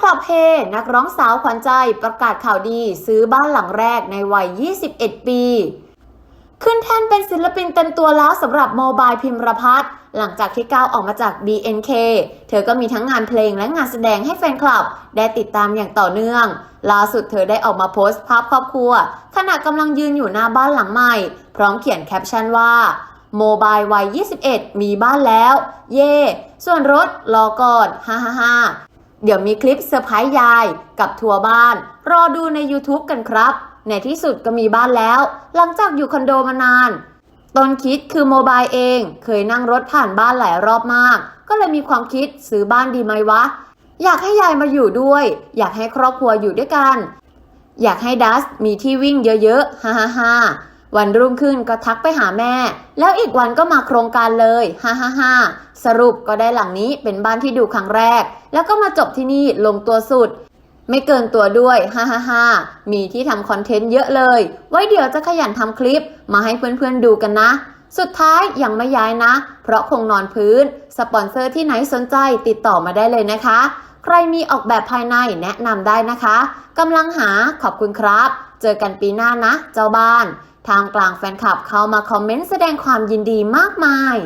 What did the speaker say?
คลับเฮนักร้องสาวขวัญใจประกาศข่าวดีซื้อบ้านหลังแรกในวัย 21 ปี ขึ้นแท่นเป็นศิลปินเต็มตัวแล้วสำหรับโมบายพิมรพัฒน์หลังจากที่ก้าวออกมาจาก BNK เธอก็มีทั้งงานเพลงและงานแสดงให้แฟนคลับ ได้ติดตามอย่างต่อเนื่อง ล่าสุดเธอได้ออกมาโพสต์ภาพครอบครัว ขณะกำลังยืนอยู่หน้าบ้านหลังใหม่ พร้อมเขียนแคปชั่นว่าโมบายวัย 21 มีบ้านแล้ว เย่ ส่วนรถรอก่อน ฮ่าฮ่าฮ่า เดี๋ยวมีคลิปเซอร์ไพรส์ยายกับทัวร์บ้าน รอดูใน YouTube กันครับ ในที่สุดก็มีบ้านแล้ว หลังจากอยู่คอนโดมานานต้นคิดคือโมบายเอง เคยนั่งรถผ่านบ้านหลายรอบมาก ก็เลยมีความคิดซื้อบ้านดีไหมวะ อยากให้ยายมาอยู่ด้วย อยากให้ครอบครัวอยู่ด้วยกัน อยากให้ดัสมีที่วิ่งเยอะๆฮ่าฮ่าฮ่า วันรุ่งขึ้นก็ทักไปหาแม่ แล้วอีกวันก็มาโครงการเลยฮ่าฮ่าฮ่าสรุปก็ได้หลังนี้เป็นบ้านที่ดูครั้งแรก แล้วก็มาจบที่นี่ลงตัวสุด ไม่เกินตัวด้วยฮ่าฮ่าฮ่ามีที่ทำคอนเทนต์เยอะเลย ไว้เดี๋ยวจะขยันทำคลิปมาให้เพื่อนๆดูกันนะ สุดท้ายยังไม่ย้ายนะ เพราะคงนอนพื้น สปอนเซอร์ที่ไหนสนใจติดต่อมาได้เลยนะคะ ใครมีออกแบบภายในแนะนำได้นะคะกำลังหาขอบคุณครับ เจอกันปีหน้านะ เจ้าบ้าน ทางกลางแฟนคลับเข้ามาคอมเมนต์แสดงความยินดีมากมาย